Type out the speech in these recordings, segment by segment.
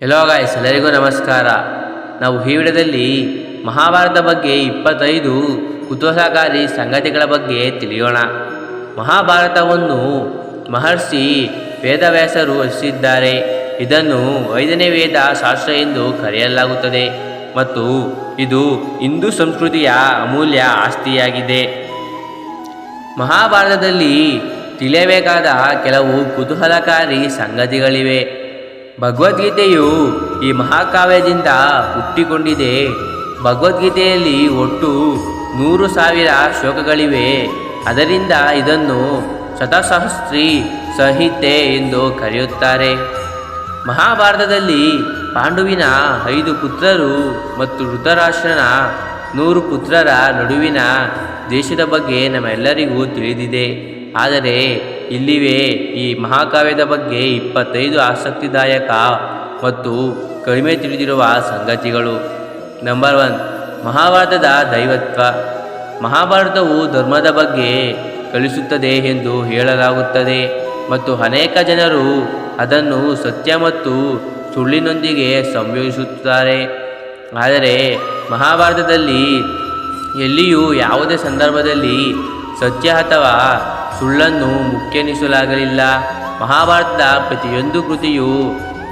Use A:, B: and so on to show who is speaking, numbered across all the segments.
A: Hello guys ಎಲ್ಲರಿಗೂ ನಮಸ್ಕಾರ. ನಾವು ಈ ವಿಡಿಯೋದಲ್ಲಿ ಮಹಾಭಾರತ ಬಗ್ಗೆ ಇಪ್ಪತ್ತೈದು ಕುತೂಹಲಕಾರಿ ಸಂಗತಿಗಳ ಬಗ್ಗೆ ತಿಳಿಯೋಣ. ಮಹಾಭಾರತವನ್ನು ಮಹರ್ಷಿ ವೇದವ್ಯಾಸರು ರಚಿಸಿದ್ದಾರೆ. ಇದನ್ನು ಐದನೇ ವೇದ ಶಾಸ್ತ್ರ ಎಂದು ಕರೆಯಲಾಗುತ್ತದೆ ಮತ್ತು ಇದು ಹಿಂದೂ ಸಂಸ್ಕೃತಿಯ ಅಮೂಲ್ಯ ಆಸ್ತಿಯಾಗಿದೆ. ಮಹಾಭಾರತದಲ್ಲಿ ತಿಳಿಯಬೇಕಾದ ಕೆಲವು ಕುತೂಹಲಕಾರಿ ಸಂಗತಿಗಳಿವೆ. ಭಗವದ್ಗೀತೆಯು ಈ ಮಹಾಕಾವ್ಯದಿಂದ ಹುಟ್ಟಿಕೊಂಡಿದೆ. ಭಗವದ್ಗೀತೆಯಲ್ಲಿ ಒಟ್ಟು ನೂರು ಸಾವಿರ ಶ್ಲೋಕಗಳಿವೆ. ಅದರಿಂದ ಇದನ್ನು ಶತಸಹಸ್ರಿ ಸಂಹಿತೆ ಎಂದು ಕರೆಯುತ್ತಾರೆ. ಮಹಾಭಾರತದಲ್ಲಿ ಪಾಂಡುವಿನ ಐದು ಪುತ್ರರು ಮತ್ತು ಋತರಾಷ್ಟ್ರನ ನೂರು ಪುತ್ರರ ನಡುವಿನ ದೇಶದ ಬಗ್ಗೆ ನಮ್ಮೆಲ್ಲರಿಗೂ ತಿಳಿದಿದೆ. ಆದರೆ ಇಲ್ಲಿವೆ ಈ ಮಹಾಕಾವ್ಯದ ಬಗ್ಗೆ ಇಪ್ಪತ್ತೈದು ಆಸಕ್ತಿದಾಯಕ ಮತ್ತು ಕಡಿಮೆ ತಿಳಿದಿರುವ ಸಂಗತಿಗಳು. ನಂಬರ್ ಒನ್ ಮಹಾಭಾರತದ ದೈವತ್ವ. ಮಹಾಭಾರತವು ಧರ್ಮದ ಬಗ್ಗೆ ಕಲಿಸುತ್ತದೆ ಎಂದು ಹೇಳಲಾಗುತ್ತದೆ ಮತ್ತು ಅನೇಕ ಜನರು ಅದನ್ನು ಸತ್ಯ ಮತ್ತು ಸುಳ್ಳಿನೊಂದಿಗೆ ಸಂಯೋಜಿಸುತ್ತಾರೆ. ಆದರೆ ಮಹಾಭಾರತದಲ್ಲಿ ಎಲ್ಲಿಯೂ ಯಾವುದೇ ಸಂದರ್ಭದಲ್ಲಿ ಸತ್ಯ ಅಥವಾ ಸುಳ್ಳನ್ನು ಮುಖ್ಯನಿಸಲಾಗಲಿಲ್ಲ. ಮಹಾಭಾರತದ ಪ್ರತಿಯೊಂದು ಕೃತಿಯು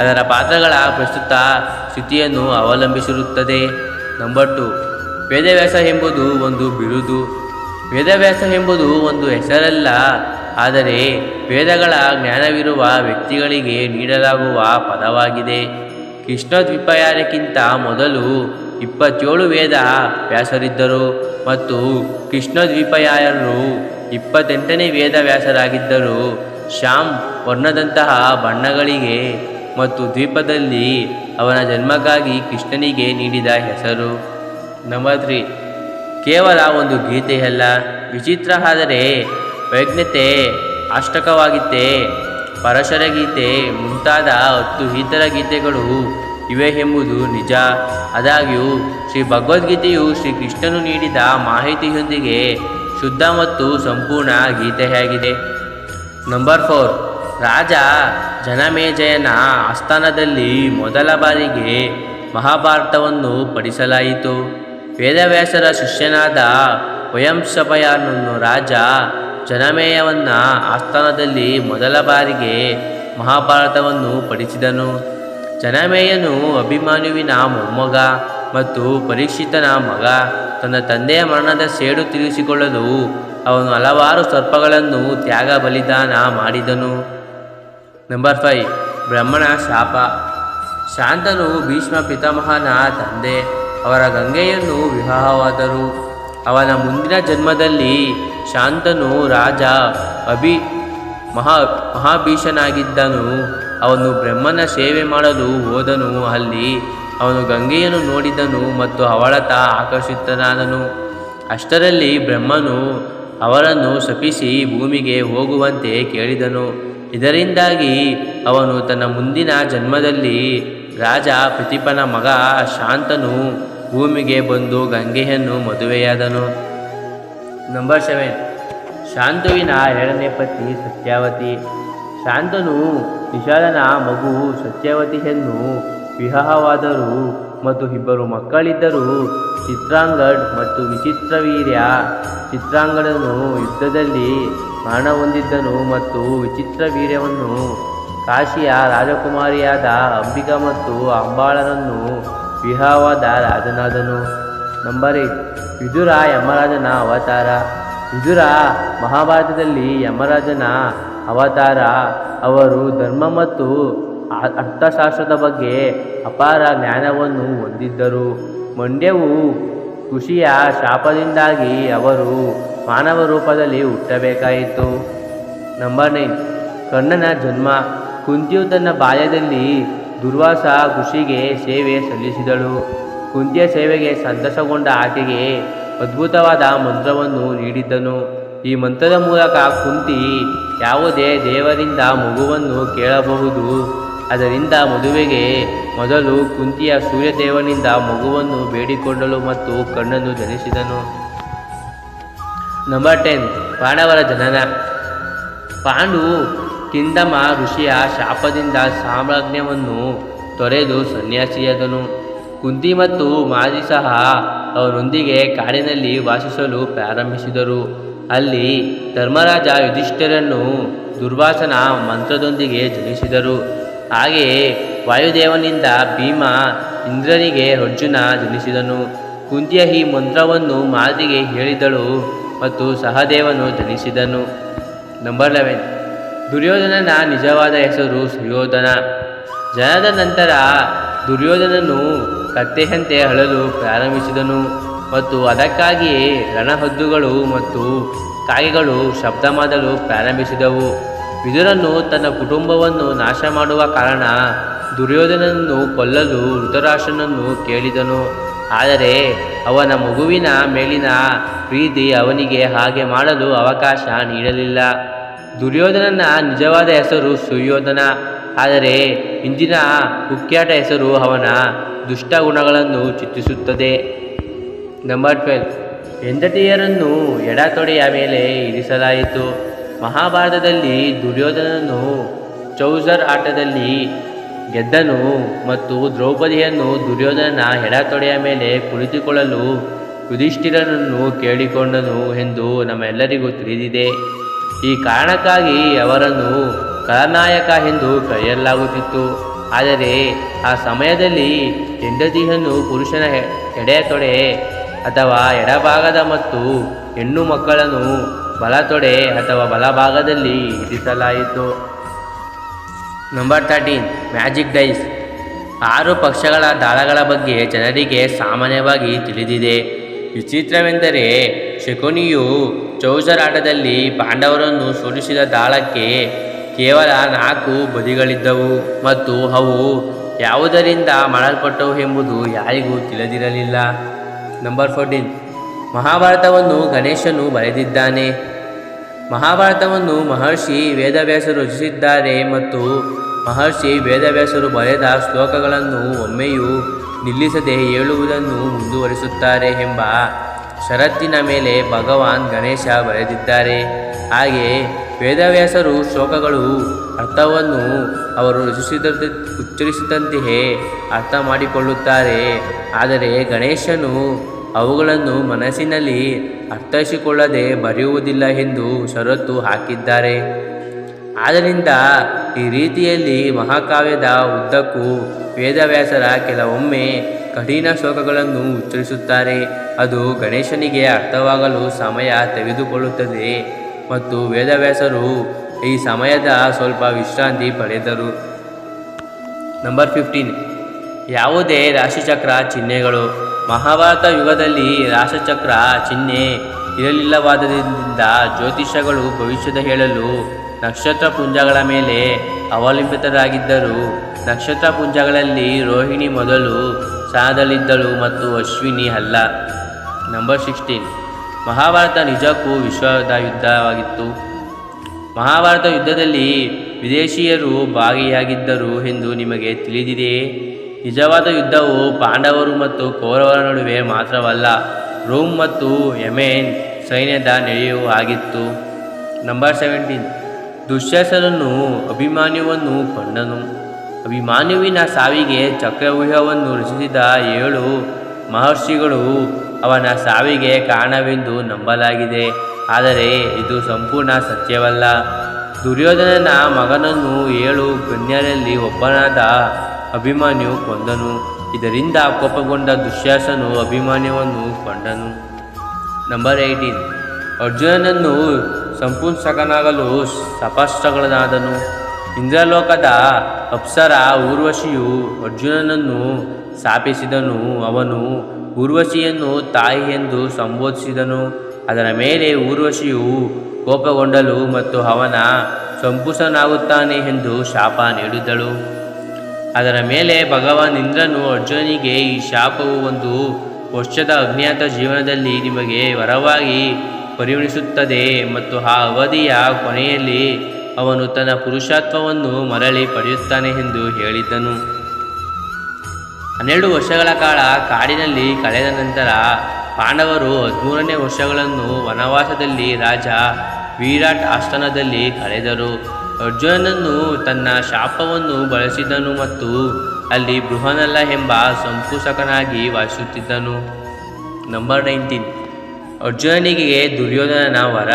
A: ಅದರ ಪಾತ್ರಗಳ ಪ್ರಸ್ತುತ ಸ್ಥಿತಿಯನ್ನು ಅವಲಂಬಿಸಿರುತ್ತದೆ. ನಂಬರ್ ಟು ವೇದವ್ಯಾಸ ಎಂಬುದು ಒಂದು ಬಿರುದು. ವೇದವ್ಯಾಸ ಎಂಬುದು ಒಂದು ಹೆಸರಲ್ಲ, ಆದರೆ ವೇದಗಳ ಜ್ಞಾನವಿರುವ ವ್ಯಕ್ತಿಗಳಿಗೆ ನೀಡಲಾಗುವ ಪದವಾಗಿದೆ. ಕೃಷ್ಣ ದ್ವಿಪಯಾರಕ್ಕಿಂತ ಮೊದಲು ಇಪ್ಪತ್ತೇಳು ವೇದ ವ್ಯಾಸರಿದ್ದರು, ಮತ್ತು ಕೃಷ್ಣ ದ್ವೀಪಯಾನರು ಇಪ್ಪತ್ತೆಂಟನೇ ವೇದವ್ಯಾಸರಾಗಿದ್ದರೂ ಶ್ಯಾಮ್ ವರ್ಣದಂತಹ ಬಣ್ಣಗಳಿಗೆ ಮತ್ತು ದ್ವೀಪದಲ್ಲಿ ಅವನ ಜನ್ಮಕ್ಕಾಗಿ ಕೃಷ್ಣನಿಗೆ ನೀಡಿದ ಹೆಸರು. ತ್ರೀ ಕೇವಲ ಒಂದು ಗೀತೆಯಲ್ಲ. ವಿಚಿತ್ರ ಆದರೆ ವೈಜ್ಞತೆ ಅಷ್ಟಕವಾಗಿತ್ತೆ ಪರಶರ ಗೀತೆ ಮುಂತಾದ ಹತ್ತು ಇತರ ಗೀತೆಗಳು ಇವೆ ಎಂಬುದು ನಿಜ. ಆದಾಗ್ಯೂ ಶ್ರೀ ಭಗವದ್ಗೀತೆಯು ಶ್ರೀಕೃಷ್ಣನು ನೀಡಿದ ಮಾಹಿತಿಯೊಂದಿಗೆ ಶುದ್ಧ ಮತ್ತು ಸಂಪೂರ್ಣ ಗೀತೆಯಾಗಿದೆ ನಂಬರ್ ಫೋರ್ ರಾಜ ಜನಮೇಜಯನ ಆಸ್ಥಾನದಲ್ಲಿ ಮೊದಲ ಬಾರಿಗೆ ಮಹಾಭಾರತವನ್ನು ಪಡಿಸಲಾಯಿತು ವೇದವ್ಯಾಸರ ಶಿಷ್ಯನಾದ ವಯಂಸಭಯನನ್ನು ರಾಜ ಜನಮೇಯವನ್ನು ಆಸ್ಥಾನದಲ್ಲಿ ಮೊದಲ ಬಾರಿಗೆ ಮಹಾಭಾರತವನ್ನು ಪಡಿಸಿದನು ಜನಮೇಯನು ಅಭಿಮಾನುವಿನ ಮೊಮ್ಮಗ ಮತ್ತು ಪರೀಕ್ಷಿತನ ಮಗ. ತನ್ನ ತಂದೆಯ ಮರಣದ ಸೇಡು ತೀರಿಸಿಕೊಳ್ಳಲು ಅವನು ಹಲವಾರು ಸರ್ಪಗಳನ್ನು ತ್ಯಾಗ ಬಲಿದಾನ ಮಾಡಿದನು. ನಂಬರ್ ಫೈವ್ ಬ್ರಹ್ಮಣ ಶಾಪ. ಶಾಂತನು ಭೀಷ್ಮ ಪಿತಾಮಹನ ತಂದೆ, ಅವರ ಗಂಗೆಯನ್ನು ವಿವಾಹವಾದರು. ಅವನ ಮುಂದಿನ ಜನ್ಮದಲ್ಲಿ ಶಾಂತನು ರಾಜ, ಅಭಿ, ಮಹಾ, ಮಹಾಭೀಷನಾಗಿದ್ದನು. ಅವನು ಬ್ರಹ್ಮನ ಸೇವೆ ಮಾಡಲು ಹೋದನು. ಅಲ್ಲಿ ಅವನು ಗಂಗೆಯನ್ನು ನೋಡಿದನು ಮತ್ತು ಅವಳತ ಆಕರ್ಷಿತನಾದನು. ಅಷ್ಟರಲ್ಲಿ ಬ್ರಹ್ಮನು ಅವರನ್ನು ಶಪಿಸಿ ಭೂಮಿಗೆ ಹೋಗುವಂತೆ ಕೇಳಿದನು. ಇದರಿಂದಾಗಿ ಅವನು ತನ್ನ ಮುಂದಿನ ಜನ್ಮದಲ್ಲಿ ರಾಜ ಪ್ರತಿಪನ ಮಗ ಶಾಂತನು ಭೂಮಿಗೆ ಬಂದು ಗಂಗೆಯನ್ನು ಮದುವೆಯಾದನು. ನಂಬರ್ ಸೆವೆನ್ ಶಾಂತುವಿನ ಎರಡನೇ ಪತ್ನಿ ಸತ್ಯಾವತಿ. ಶಾಂತನು ನಿಷಾದನ ಮಗು ಸತ್ಯಾವತಿಯನ್ನು ವಿವಾಹವಾದರು ಮತ್ತು ಇಬ್ಬರು ಮಕ್ಕಳಿದ್ದರು ಚಿತ್ರಾಂಗಡ್ ಮತ್ತು ವಿಚಿತ್ರವೀರ್ಯ ಚಿತ್ರಾಂಗಡನು ಯುದ್ಧದಲ್ಲಿ ಮರಣ ಹೊಂದಿದ್ದನು ಮತ್ತು ವಿಚಿತ್ರ ವೀರ್ಯವನ್ನು ಕಾಶಿಯ ರಾಜಕುಮಾರಿಯಾದ ಅಂಬಿಕಾ ಮತ್ತು ಅಂಬಾಳನನ್ನು ವಿವಾಹವಾದ ರಾಜನಾದನು. Number eight. ವಿದುರ ಯಮರಾಜನ ಅವತಾರ. ವಿದುರ ಮಹಾಭಾರತದಲ್ಲಿ ಯಮರಾಜನ ಅವತಾರ. ಅವರು ಧರ್ಮ ಮತ್ತು ಅರ್ಥಶಾಸ್ತ್ರದ ಬಗ್ಗೆ ಅಪಾರ ಜ್ಞಾನವನ್ನು ಹೊಂದಿದ್ದರು. ಮಂಡ್ಯವು ಖುಷಿಯ ಶಾಪದಿಂದಾಗಿ ಅವರು ಮಾನವ ರೂಪದಲ್ಲಿ ಹುಟ್ಟಬೇಕಾಯಿತು. ನಂಬರ್ ನೈನ್ ಕರ್ಣನ ಜನ್ಮ. ಕುಂತಿಯು ತನ್ನ ಬಾಲ್ಯದಲ್ಲಿ ದುರ್ವಾಸ ಖುಷಿಗೆ ಸೇವೆ ಸಲ್ಲಿಸಿದಳು. ಕುಂತಿಯ ಸೇವೆಗೆ ಸಂತಸಗೊಂಡ ಆಕೆಗೆ ಅದ್ಭುತವಾದ ಮಂತ್ರವನ್ನು ನೀಡಿದ್ದನು. ಈ ಮಂತ್ರದ ಮೂಲಕ ಕುಂತಿ ಯಾವುದೇ ದೇವರಿಂದ ಮಗುವನ್ನು ಕೇಳಬಹುದು. ಅದರಿಂದ ಮದುವೆಗೆ ಮೊದಲು ಕುಂತಿಯ ಸೂರ್ಯದೇವನಿಂದ ಮಗುವನ್ನು ಬೇಡಿಕೊಂಡಳು ಮತ್ತು ಕಣ್ಣನ್ನು ಜನಿಸಿದನು ನಂಬರ್ ಟೆನ್ ಪಾಂಡವರ ಜನನ. ಪಾಂಡು ಕಿಂದಮ ಋಷಿಯ ಶಾಪದಿಂದ ಸಾಮ್ರಾಜ್ಞವನ್ನು ತೊರೆದು ಸನ್ಯಾಸಿಯಾದನು. ಕುಂತಿ ಮತ್ತು ಮಾಜಿ ಸಹ ಅವರೊಂದಿಗೆ ಕಾಡಿನಲ್ಲಿ ವಾಸಿಸಲು ಪ್ರಾರಂಭಿಸಿದರು. ಅಲ್ಲಿ ಧರ್ಮರಾಜ ಯುಧಿಷ್ಠರನ್ನು ದುರ್ವಾಸನ ಮಂತ್ರದೊಂದಿಗೆ ಜನಿಸಿದರು. ಹಾಗೆಯೇ ವಾಯುದೇವನಿಂದ ಭೀಮ ಇಂದ್ರನಿಗೆ ಅರ್ಜುನ ಜನಿಸಿದನು. ಕುಂತಿಯ ಈ ಮಂತ್ರವನ್ನು ಮಾತಿಗೆ ಹೇಳಿದಳು ಮತ್ತು ಸಹದೇವನು ಜನಿಸಿದನು. ನಂಬರ್ ಲೆವೆನ್ ದುರ್ಯೋಧನನ ನಿಜವಾದ ಹೆಸರು ಸುಯೋಧನ ಜನದ ನಂತರ ದುರ್ಯೋಧನನು ಕತ್ತೆಯಂತೆ ಅಳಲು ಪ್ರಾರಂಭಿಸಿದನು ಮತ್ತು ಅದಕ್ಕಾಗಿಯೇ ರಣಹದ್ದುಗಳು ಮತ್ತು ಕಾಯಿಗಳು ಶಬ್ದ ಮಾಡಲು ಪ್ರಾರಂಭಿಸಿದವು. ವಿದುರನು ತನ್ನ ಕುಟುಂಬವನ್ನು ನಾಶ ಮಾಡುವ ಕಾರಣ ದುರ್ಯೋಧನನ್ನು ಕೊಲ್ಲಲು ಋತರಾಷ್ಟ್ರನನ್ನು ಕೇಳಿದನು. ಆದರೆ ಅವನ ಮಗುವಿನ ಮೇಲಿನ ಪ್ರೀತಿ ಅವನಿಗೆ ಹಾಗೆ ಮಾಡಲು ಅವಕಾಶ ನೀಡಲಿಲ್ಲ. ದುರ್ಯೋಧನನ ನಿಜವಾದ ಹೆಸರು ಸುಯೋಧನ ಆದರೆ ಇಂದಿನ ಕುಖ್ಯಾಟ ಹೆಸರು ಅವನ ದುಷ್ಟ ಗುಣಗಳನ್ನು ಚಿತ್ರಿಸುತ್ತದೆ. ನಂಬರ್ ಟ್ವೆಲ್ ಹೆಂಡತಿಯರನ್ನು ಎಡತೊಡೆಯ ಮೇಲೆ ಇರಿಸಲಾಯಿತು. ಮಹಾಭಾರತದಲ್ಲಿ ದುರ್ಯೋಧನನು ಚೌಸರ್ ಆಟದಲ್ಲಿ ಗೆದ್ದನು ಮತ್ತು ದ್ರೌಪದಿಯನ್ನು ದುರ್ಯೋಧನನ ಎಡತೊಡೆಯ ಮೇಲೆ ಕುಳಿತುಕೊಳ್ಳಲು ಯುಧಿಷ್ಠಿರನನ್ನು ಕೇಳಿಕೊಂಡನು ಎಂದು ನಮ್ಮೆಲ್ಲರಿಗೂ ತಿಳಿದಿದೆ. ಈ ಕಾರಣಕ್ಕಾಗಿ ಅವರನ್ನು ಕಲನಾಯಕ ಎಂದು ಕರೆಯಲಾಗುತ್ತಿತ್ತು. ಆದರೆ ಆ ಸಮಯದಲ್ಲಿ ಹೆಂಡತಿಯನ್ನು ಪುರುಷನ ಎಡೆಯ ತೊಡೆ ಅಥವಾ ಎಡಭಾಗದ ಮತ್ತು ಹೆಣ್ಣು ಮಕ್ಕಳನ್ನು ಬಲತೊಡೆ ಅಥವಾ ಬಲಭಾಗದಲ್ಲಿ ಇರಿಸಲಾಯಿತು. ನಂಬರ್ ತರ್ಟೀನ್ ಮ್ಯಾಜಿಕ್ ಡೈಸ್ ಆರು ಪಕ್ಷಗಳ ದಾಳಗಳ ಬಗ್ಗೆ ಜನರಿಗೆ ಸಾಮಾನ್ಯವಾಗಿ ತಿಳಿದಿದೆ. ವಿಚಿತ್ರವೆಂದರೆ, ಶಕುನಿಯು ಚೌಜರಾಟದಲ್ಲಿ ಪಾಂಡವರನ್ನು ಸೋಲಿಸಿದ ದಾಳಕ್ಕೆ ಕೇವಲ ನಾಲ್ಕು ಬದಿಗಳಿದ್ದವು ಮತ್ತು ಅವು ಯಾವುದರಿಂದ ಮಾಡಲ್ಪಟ್ಟವು ಎಂಬುದು ಯಾರಿಗೂ ತಿಳಿದಿರಲಿಲ್ಲ. ನಂಬರ್ ಫೋರ್ಟೀನ್ ಮಹಾಭಾರತವನ್ನು ಗಣೇಶನು ಬರೆದಿದ್ದಾನೆ. ಮಹಾಭಾರತವನ್ನು ಮಹರ್ಷಿ ವೇದವ್ಯಾಸರು ರಚಿಸಿದ್ದಾರೆ ಮತ್ತು ಮಹರ್ಷಿ ವೇದವ್ಯಾಸರು ಬರೆದ ಶ್ಲೋಕಗಳನ್ನು ಒಮ್ಮೆಯೂ ನಿಲ್ಲಿಸದೆ ಹೇಳುವುದನ್ನು ಮುಂದುವರಿಸುತ್ತಾರೆ ಎಂಬ ಷರತ್ತಿನ ಮೇಲೆ ಭಗವಾನ್ ಗಣೇಶ ಬರೆದಿದ್ದಾರೆ. ಹಾಗೆ ವೇದವ್ಯಾಸರು ಶ್ಲೋಕಗಳು ಅರ್ಥವನ್ನು ಅವರು ರಚಿಸಿದ ಉಚ್ಚರಿಸಿದಂತೆಯೇ ಅರ್ಥ ಮಾಡಿಕೊಳ್ಳುತ್ತಾರೆ. ಆದರೆ ಗಣೇಶನು ಅವುಗಳನ್ನು ಮನಸ್ಸಿನಲ್ಲಿ ಅರ್ಥೈಸಿಕೊಳ್ಳದೆ ಬರೆಯುವುದಿಲ್ಲ ಎಂದು ಷರತ್ತು ಹಾಕಿದ್ದಾರೆ. ಆದ್ದರಿಂದ ಈ ರೀತಿಯಲ್ಲಿ ಮಹಾಕಾವ್ಯದ ಉದ್ದಕ್ಕೂ ವೇದವ್ಯಾಸರ ಕೆಲವೊಮ್ಮೆ ಕಠಿಣ ಶ್ಲೋಕಗಳನ್ನು ಉಚ್ಚರಿಸುತ್ತಾರೆ. ಅದು ಗಣೇಶನಿಗೆ ಅರ್ಥವಾಗಲು ಸಮಯ ತೆಗೆದುಕೊಳ್ಳುತ್ತದೆ ಮತ್ತು ವೇದವ್ಯಾಸರು ಈ ಸಮಯದ ಸ್ವಲ್ಪ ವಿಶ್ರಾಂತಿ ಪಡೆದರು. ನಂಬರ್ ಫಿಫ್ಟೀನ್ ಯಾವುದೇ ರಾಶಿಚಕ್ರ ಚಿಹ್ನೆಗಳು. ಮಹಾಭಾರತ ಯುಗದಲ್ಲಿ ರಾಸಚಕ್ರ, ಚಿಹ್ನೆ ಇರಲಿಲ್ಲವಾದದಿಂದ ಜ್ಯೋತಿಷಗಳು ಭವಿಷ್ಯದ ಹೇಳಲು ನಕ್ಷತ್ರ ಪುಂಜಗಳ ಮೇಲೆ ಅವಲಂಬಿತರಾಗಿದ್ದರು. ನಕ್ಷತ್ರ ಪುಂಜಗಳಲ್ಲಿ ರೋಹಿಣಿ ಮೊದಲು ಸ್ಥಾನದಲ್ಲಿದ್ದಳು ಮತ್ತು ಅಶ್ವಿನಿ ಅಲ್ಲ. ನಂಬರ್ ಸಿಕ್ಸ್ಟೀನ್ ಮಹಾಭಾರತ ನಿಜಕ್ಕೂ ವಿಶ್ವದ ಯುದ್ಧವಾಗಿತ್ತು. ಮಹಾಭಾರತ ಯುದ್ಧದಲ್ಲಿ ವಿದೇಶಿಯರು ಭಾಗಿಯಾಗಿದ್ದರು ಎಂದು ನಿಮಗೆ ತಿಳಿದಿದೆಯೇ? ನಿಜವಾದ ಯುದ್ಧವು ಪಾಂಡವರು ಮತ್ತು ಕೌರವರ ನಡುವೆ ಮಾತ್ರವಲ್ಲ, ರೋಮ್ ಮತ್ತು ಯಮೇನ್ ಸೈನ್ಯದ ನೆಲೆಯೂ ಆಗಿತ್ತು. Number seventeen. ದುಶ್ಯಾಸನನು ಅಭಿಮಾನ್ಯವನ್ನು ಕಂಡನು. ಅಭಿಮಾನ್ಯುವಿನ ಸಾವಿಗೆ ಚಕ್ರವ್ಯೂಹವನ್ನು ರಚಿಸಿದ ಏಳು ಮಹರ್ಷಿಗಳು ಅವನ ಸಾವಿಗೆ ಕಾರಣವೆಂದು ನಂಬಲಾಗಿದೆ. ಆದರೆ ಇದು ಸಂಪೂರ್ಣ ಸತ್ಯವಲ್ಲ. ದುರ್ಯೋಧನನ ಮಗನನ್ನು ಏಳು ಗಣ್ಯರಲ್ಲಿ ಒಬ್ಬನಾದ ಅಭಿಮನ್ಯು ಕೊಂದನು. ಇದರಿಂದ ಕೋಪಗೊಂಡ ದುಶ್ಯಾಸನು ಅಭಿಮಾನ್ಯವನ್ನು ಕೊಂಡನು ನಂಬರ್ ಏಯ್ಟೀನ್ ಅರ್ಜುನನನ್ನು ಸಂಪುಂಸಕನಾಗಲು ಸಪಷ್ಟಗಳನಾದನು ಇಂದ್ರಲೋಕದ ಅಪ್ಸರ ಊರ್ವಶಿಯು ಅರ್ಜುನನನ್ನು ಸ್ಥಾಪಿಸಿದನು ಅವನು ಊರ್ವಶಿಯನ್ನು ತಾಯಿ ಎಂದು ಸಂಬೋಧಿಸಿದನು. ಅದರ ಮೇಲೆ ಊರ್ವಶಿಯು ಕೋಪಗೊಂಡಳು ಮತ್ತು ಅವನ ಸಂಪುಸನಾಗುತ್ತಾನೆ ಎಂದು ಶಾಪ ನೀಡಿದಳು. ಅದರ ಮೇಲೆ ಭಗವಾನ್ ಇಂದ್ರನು ಅರ್ಜುನನಿಗೆ ಈ ಶಾಪವು ಒಂದು ವರ್ಷದ ಅಜ್ಞಾತ ಜೀವನದಲ್ಲಿ ನಿಮಗೆ ವರವಾಗಿ ಪರಿಗಣಿಸುತ್ತದೆ ಮತ್ತು ಆ ಅವಧಿಯ ಕೊನೆಯಲ್ಲಿ ಅವನು ತನ್ನ ಪುರುಷತ್ವವನ್ನು ಮರಳಿ ಪಡೆಯುತ್ತಾನೆ ಎಂದು ಹೇಳಿದ್ದನು. ಹನ್ನೆರಡು ವರ್ಷಗಳ ಕಾಲ ಕಾಡಿನಲ್ಲಿ ಕಳೆದ ನಂತರ ಪಾಂಡವರು ಹದಿಮೂರನೇ ವರ್ಷಗಳನ್ನು ವನವಾಸದಲ್ಲಿ ರಾಜ ವಿರಾಟ್ ಆಸ್ಥಾನದಲ್ಲಿ ಕಳೆದರು. ಅರ್ಜುನನನ್ನು ತನ್ನ ಶಾಪವನ್ನು ಬಳಸಿದನು ಮತ್ತು ಅಲ್ಲಿ ಬೃಹನಲ್ಲ ಎಂಬ ಸಂಪೂಸಕನಾಗಿ ವಾಸಿಸುತ್ತಿದ್ದನು. ನಂಬರ್ ನೈನ್ಟೀನ್ ಅರ್ಜುನನಿಗೆ ದುರ್ಯೋಧನನ ವರ.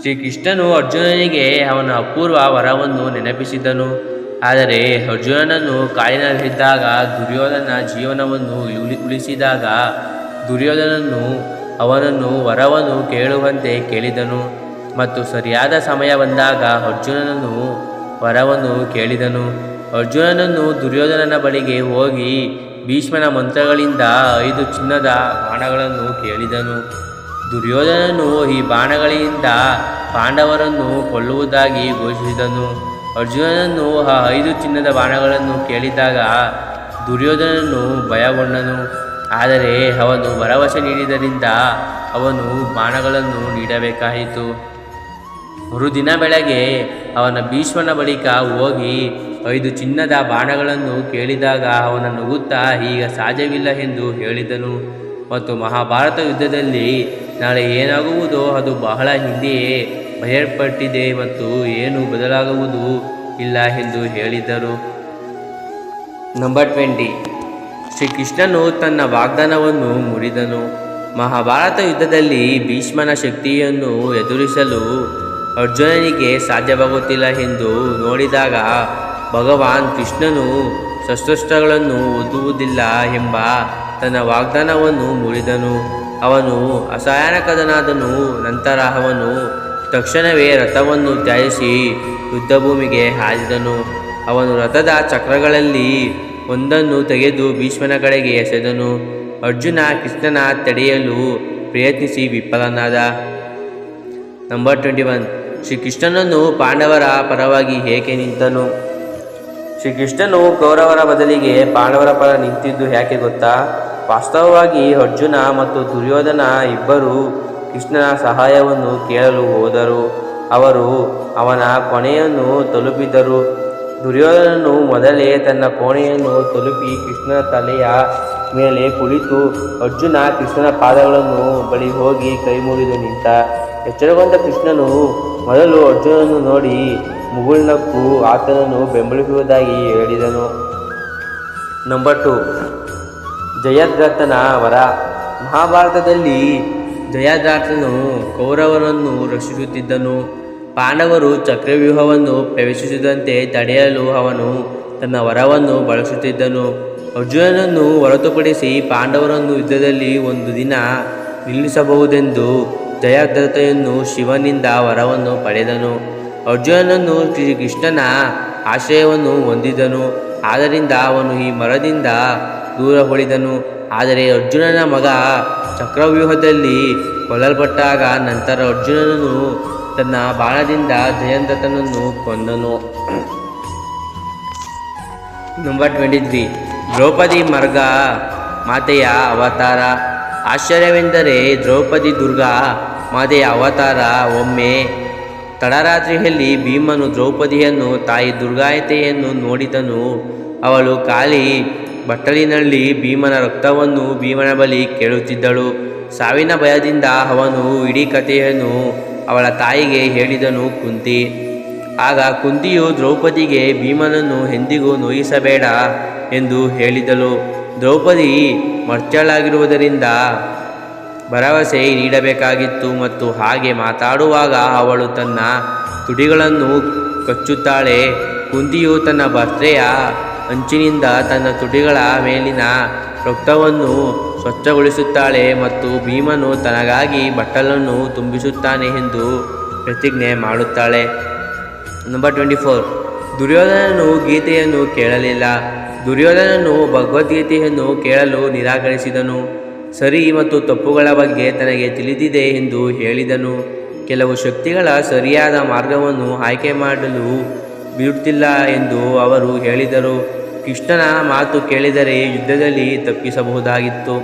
A: ಶ್ರೀಕೃಷ್ಣನು ಅರ್ಜುನನಿಗೆ ಅವನ ಅಪೂರ್ವ ವರವನ್ನು ನೆನಪಿಸಿದನು. ಆದರೆ ಅರ್ಜುನನನ್ನು ಕಾಡಿನಲ್ಲಿದ್ದಾಗ ದುರ್ಯೋಧನ ಜೀವನವನ್ನು ಉಳಿ, ಉಳಿಸಿದಾಗ ದುರ್ಯೋಧನನ್ನು ಅವನನ್ನು ವರವನ್ನು ಕೇಳುವಂತೆ ಕೇಳಿದನು. ಮತ್ತು ಸರಿಯಾದ ಸಮಯ ಬಂದಾಗ ಅರ್ಜುನನನ್ನು ವರವನ್ನು ಕೇಳಿದನು. ಅರ್ಜುನನನ್ನು ದುರ್ಯೋಧನನ ಬಳಿಗೆ ಹೋಗಿ ಭೀಷ್ಮನ ಮಂತ್ರಗಳಿಂದ ಐದು ಚಿನ್ನದ ಬಾಣಗಳನ್ನು ಕೇಳಿದನು. ದುರ್ಯೋಧನನು ಈ ಬಾಣಗಳಿಂದ ಪಾಂಡವರನ್ನು ಕೊಲ್ಲುವುದಾಗಿ ಘೋಷಿಸಿದನು. ಅರ್ಜುನನನ್ನು ಆ ಐದು ಚಿನ್ನದ ಬಾಣಗಳನ್ನು ಕೇಳಿದಾಗ ದುರ್ಯೋಧನನು ಭಯಗೊಂಡನು. ಆದರೆ ಅವನು ಭರವಸೆ ನೀಡಿದ್ದರಿಂದ ಅವನು ಬಾಣಗಳನ್ನು ನೀಡಬೇಕಾಯಿತು. ಮರುದಿನ ಬೆಳಗ್ಗೆ ಅವನ ಭೀಷ್ಮನ ಬಳಿಕ ಹೋಗಿ ಐದು ಚಿನ್ನದ ಬಾಣಗಳನ್ನು ಕೇಳಿದಾಗ ಅವನ ನಗುತ್ತಾ, ಈಗ ಸಾಧ್ಯವಿಲ್ಲ ಎಂದು ಹೇಳಿದನು. ಮತ್ತು ಮಹಾಭಾರತ ಯುದ್ಧದಲ್ಲಿ ನಾಳೆ ಏನಾಗುವುದೋ ಅದು ಬಹಳ ಹಿಂದೆಯೇ ಬಯಲ್ಪಟ್ಟಿದೆ ಮತ್ತು ಏನು ಬದಲಾಗುವುದು ಇಲ್ಲ ಎಂದು ಹೇಳಿದರು. Number twenty. ಶ್ರೀಕೃಷ್ಣನು ತನ್ನ ವಾಗ್ದಾನವನ್ನು ಮುರಿದನು. ಮಹಾಭಾರತ ಯುದ್ಧದಲ್ಲಿ ಭೀಷ್ಮನ ಶಕ್ತಿಯನ್ನು ಎದುರಿಸಲು ಅರ್ಜುನನಿಗೆ ಸಾಧ್ಯವಾಗುತ್ತಿಲ್ಲ ಎಂದು ನೋಡಿದಾಗ ಭಗವಾನ್ ಕೃಷ್ಣನು ಶಸ್ತ್ರಗಳನ್ನು ಓದುವುದಿಲ್ಲ ಎಂಬ ತನ್ನ ವಾಗ್ದಾನವನ್ನು ಮುರಿದನು. ಅವನು ಅಸಹಾಯಕದನಾದನು ನಂತರ ಅವನು ತಕ್ಷಣವೇ ರಥವನ್ನು ತ್ಯಜಿಸಿ ಯುದ್ಧಭೂಮಿಗೆ ಹಾರಿದನು. ಅವನು ರಥದ ಚಕ್ರಗಳಲ್ಲಿ ಒಂದನ್ನು ತೆಗೆದು ಭೀಷ್ಮನ ಕಡೆಗೆ ಎಸೆದನು. ಅರ್ಜುನ ಕೃಷ್ಣನ ತಡೆಯಲು ಪ್ರಯತ್ನಿಸಿ ವಿಫಲನಾದ. ನಂಬರ್ ಟ್ವೆಂಟಿ ಒನ್ ಶ್ರೀಕೃಷ್ಣನನ್ನು ಪಾಂಡವರ ಪರವಾಗಿ ಏಕೆ ನಿಂತನು? ಶ್ರೀಕೃಷ್ಣನು ಕೌರವರ ಬದಲಿಗೆ ಪಾಂಡವರ ಪರ ನಿಂತಿದ್ದು ಯಾಕೆ ಗೊತ್ತಾ? ವಾಸ್ತವವಾಗಿ ಅರ್ಜುನ ಮತ್ತು ದುರ್ಯೋಧನ ಇಬ್ಬರೂ ಕೃಷ್ಣನ ಸಹಾಯವನ್ನು ಕೇಳಲು ಹೋದರು. ಅವರು ಅವನ ಕೊನೆಯನ್ನು ತಲುಪಿದರು. ದುರ್ಯೋಧನನು ಮೊದಲೇ ತನ್ನ ಕೋಣೆಯನ್ನು ತಲುಪಿ ಕೃಷ್ಣನ ತಲೆಯ ಮೇಲೆ ಕುಳಿತು ಅರ್ಜುನ ಕೃಷ್ಣನ ಪಾದಗಳನ್ನು ಬಳಿ ಹೋಗಿ ಕೈ ಮುಗಿದು ನಿಂತ ಎಚ್ಚರಗೊಂಡ ಕೃಷ್ಣನು ಮೊದಲು ಅರ್ಜುನನ್ನು ನೋಡಿ ಮುಗುಳ್ನಕ್ಕು ಆತನನ್ನು ಬೆಂಬಲಿಸುವುದಾಗಿ ಹೇಳಿದನು. ನಂಬರ್ ಟು ಜಯದ್ರಥನ ವರ. ಮಹಾಭಾರತದಲ್ಲಿ ಜಯದ್ರಥನು ಕೌರವರನ್ನು ರಕ್ಷಿಸುತ್ತಿದ್ದನು. ಪಾಂಡವರು ಚಕ್ರವ್ಯೂಹವನ್ನು ಪ್ರವೇಶಿಸಿದಂತೆ ತಡೆಯಲು ಅವನು ತನ್ನ ವರವನ್ನು ಬಳಸುತ್ತಿದ್ದನು. ಅರ್ಜುನನನ್ನು ಹೊರತುಪಡಿಸಿ ಪಾಂಡವರನ್ನು ಯುದ್ಧದಲ್ಲಿ ಒಂದು ದಿನ ನಿಲ್ಲಿಸಬಹುದೆಂದು ಜಯದ್ರಥನು ಶಿವನಿಂದ ವರವನ್ನು ಪಡೆದನು. ಅರ್ಜುನನನ್ನು ಶ್ರೀಕೃಷ್ಣನ ಆಶ್ರಯವನ್ನು ಹೊಂದಿದನು. ಆದ್ದರಿಂದ ಅವನು ಈ ಮರದಿಂದ ದೂರ ಹೊಳಿದನು. ಆದರೆ ಅರ್ಜುನನ ಮಗ ಚಕ್ರವ್ಯೂಹದಲ್ಲಿ ಕೊಲ್ಲಲ್ಪಟ್ಟಾಗ ನಂತರ ಅರ್ಜುನನನ್ನು ತನ್ನ ಬಾಣದಿಂದ ಜಯಂದ್ರತನನ್ನು ಕೊಂದನು. ನಂಬರ್ ಟ್ವೆಂಟಿ ತ್ರೀ ದ್ರೌಪದಿ ಮರ್ಗ ಮಾತೆಯ ಅವತಾರ. ಆಶ್ಚರ್ಯವೆಂದರೆ ದ್ರೌಪದಿ ದುರ್ಗಾ ಮಾತೆಯ ಅವತಾರ ಒಮ್ಮೆ ತಡರಾತ್ರಿಯಲ್ಲಿ ಭೀಮನು ದ್ರೌಪದಿಯನ್ನು ತಾಯಿ ದುರ್ಗಾಯತೆಯನ್ನು ನೋಡಿದನು. ಅವಳು ಖಾಲಿ ಬಟ್ಟಲಿನಲ್ಲಿ ಭೀಮನ ರಕ್ತವನ್ನು ಭೀಮನ ಬಳಿ ಕೇಳುತ್ತಿದ್ದಳು. ಸಾವಿನ ಭಯದಿಂದ ಅವನು ಇಡೀ ಕಥೆಯನ್ನು ಅವಳ ತಾಯಿಗೆ ಹೇಳಿದನು ಕುಂತಿ. ಆಗ ಕುಂತಿಯು ದ್ರೌಪದಿಗೆ, ಭೀಮನನ್ನು ಎಂದಿಗೂ ನೋಯಿಸಬೇಡ ಎಂದು ಹೇಳಿದಳು. ದ್ರೌಪದಿ ಮರ್ತ್ಯಳಾಗಿರುವುದರಿಂದ ಭರವಸೆ ನೀಡಬೇಕಾಗಿತ್ತು ಮತ್ತು ಹಾಗೆ ಮಾತಾಡುವಾಗ ಅವಳು ತನ್ನ ತುಟಿಗಳನ್ನು ಕಚ್ಚುತ್ತಾಳೆ. ಕುಂದಿಯು ತನ್ನ ಭರ್ತೆಯ ಅಂಚಿನಿಂದ ತನ್ನ ತುಟಿಗಳ ಮೇಲಿನ ರಕ್ತವನ್ನು ಸ್ವಚ್ಛಗೊಳಿಸುತ್ತಾಳೆ ಮತ್ತು ಭೀಮನು ತನಗಾಗಿ ಬಟ್ಟಲನ್ನು ತುಂಬಿಸುತ್ತಾನೆ ಎಂದು ಪ್ರತಿಜ್ಞೆ ಮಾಡುತ್ತಾಳೆ. ನಂಬರ್ ಟ್ವೆಂಟಿ ಫೋರ್ ದುರ್ಯೋಧನನು ಗೀತೆಯನ್ನು ಕೇಳಲಿಲ್ಲ. ದುರ್ಯೋಧನನು ಭಗವದ್ಗೀತೆಯನ್ನು ಕೇಳಲು ನಿರಾಕರಿಸಿದನು. ಸರಿ ಮತ್ತು ತಪ್ಪುಗಳ ಬಗ್ಗೆ ತನಗೆ ತಿಳಿದಿದೆ ಎಂದು ಹೇಳಿದನು. ಕೆಲವು ಶಕ್ತಿಗಳ ಸರಿಯಾದ ಮಾರ್ಗವನ್ನು ಆಯ್ಕೆ ಮಾಡಲು ಬಿಡುತ್ತಿಲ್ಲ ಎಂದು ಅವರು ಹೇಳಿದರು. ಕೃಷ್ಣನ ಮಾತು ಕೇಳಿದರೆ ಯುದ್ಧದಲ್ಲಿ ತಪ್ಪಿಸಬಹುದಾಗಿತ್ತು.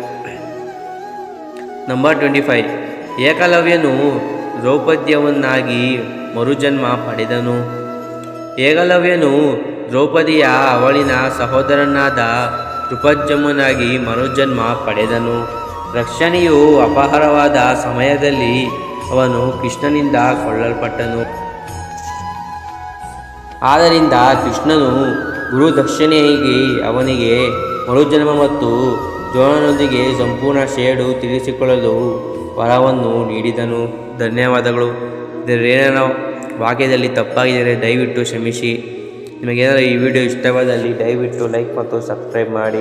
A: ನಂಬರ್ ಟ್ವೆಂಟಿ ಫೈವ್ ಏಕಲವ್ಯನು ದ್ರೌಪದ್ಯವನ್ನಾಗಿ ಮರುಜನ್ಮ ಪಡೆದನು. ಏಕಲವ್ಯನು ದ್ರೌಪದಿಯ ಅವಳಿನ ಸಹೋದರನಾದ ಕೃಪಜಮ್ಮನಾಗಿ ಮರುಜನ್ಮ ಪಡೆದನು. ರಕ್ಷಣೆಯು ಅಪಹಾರವಾದ ಸಮಯದಲ್ಲಿ ಅವನು ಕೃಷ್ಣನಿಂದ ಕೊಳ್ಳಲ್ಪಟ್ಟನು ಆದ್ದರಿಂದ ಕೃಷ್ಣನು ಗುರು ದಕ್ಷಿಣೆಯಾಗಿ ಅವನಿಗೆ ಮರುಜನ್ಮ ಮತ್ತು ಜೋಳನೊಂದಿಗೆ ಸಂಪೂರ್ಣ ಶೇಡು ತಿಳಿಸಿಕೊಳ್ಳಲು ವರವನ್ನು ನೀಡಿದನು. ಧನ್ಯವಾದಗಳು. ಇದರೇನೋ ವಾಕ್ಯದಲ್ಲಿ ತಪ್ಪಾಗಿದ್ದರೆ ದಯವಿಟ್ಟು ಕ್ಷಮಿಸಿ. ನಿಮಗೇನಾದರೂ ಈ ವಿಡಿಯೋ ಇಷ್ಟವಾದಲ್ಲಿ ದಯವಿಟ್ಟು ಲೈಕ್ ಮತ್ತು ಸಬ್ಸ್ಕ್ರೈಬ್ ಮಾಡಿ.